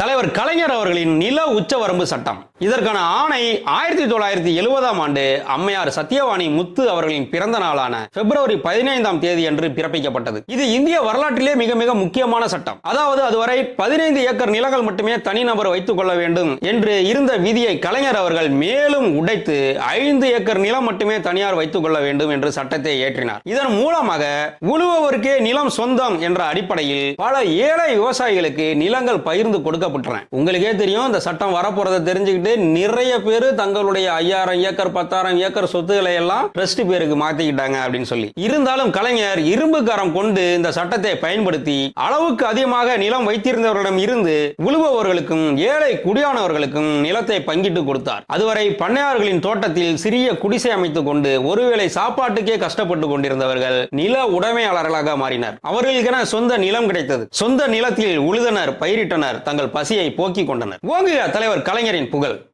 தலைவர் கலைஞர் அவர்களின் நில உச்சவரம்பு சட்டம். இதற்கான ஆணை ஆயிரத்தி தொள்ளாயிரத்தி எழுபதாம் ஆண்டு அம்மையார் சத்யவாணி முத்து அவர்களின் பிறந்த நாளான பிப்ரவரி பதினைந்தாம் தேதி அன்று பிறப்பிக்கப்பட்டது. இது இந்திய வரலாற்றிலே மிக மிக முக்கியமான சட்டம். அதாவது அதுவரை பதினைந்து ஏக்கர் நிலங்கள் மட்டுமே தனிநபர் வைத்துக் கொள்ள வேண்டும் என்று இருந்த விதியை கலைஞர் அவர்கள் மேலும் உடைத்து ஐந்து ஏக்கர் நிலம் மட்டுமே தனியார் வைத்துக் கொள்ள வேண்டும் என்று சட்டத்தை ஏற்றினார். இதன் மூலமாக உழுபவருக்கே நிலம் சொந்தம் என்ற அடிப்படையில் பல ஏழை விவசாயிகளுக்கு நிலங்கள் பகிர்ந்து கொடுக்க கொடுக்கப்பட்டன உங்களுக்கே தெரியும் இந்த சட்டம் வரப்போறதை தெரிஞ்சுக்கிட்டு நிறைய பேர் தங்களுடைய ஐயாயிரம் ஏக்கர் பத்தாயிரம் ஏக்கர் சொத்துக்களை எல்லாம் ட்ரஸ்ட் பேருக்கு மாத்திக்கிட்டாங்க அப்படின்னு சொல்லி. இருந்தாலும் கலைஞர் இரும்புக்காரம் கொண்டு இந்த சட்டத்தை பயன்படுத்தி அளவுக்கு அதிகமாக நிலம் வைத்திருந்தவர்களிடம் இருந்து உழுபவர்களுக்கும் ஏழை குடியானவர்களுக்கும் நிலத்தை பங்கிட்டு கொடுத்தார். அதுவரை பண்ணையார்களின் தோட்டத்தில் சிறிய குடிசை அமைத்துக் கொண்டு ஒருவேளை சாப்பாட்டுக்கே கஷ்டப்பட்டு கொண்டிருந்தவர்கள் நில உடைமையாளர்களாக மாறினர். அவர்களுக்கென சொந்த நிலம் கிடைத்தது. சொந்த நிலத்தில் உழுதனர் பயிரிட்டனர் தங்கள் பசியை போக்கிக் கொண்டனர். ஓங்குக தலைவர் கலைஞரின் புகழ்.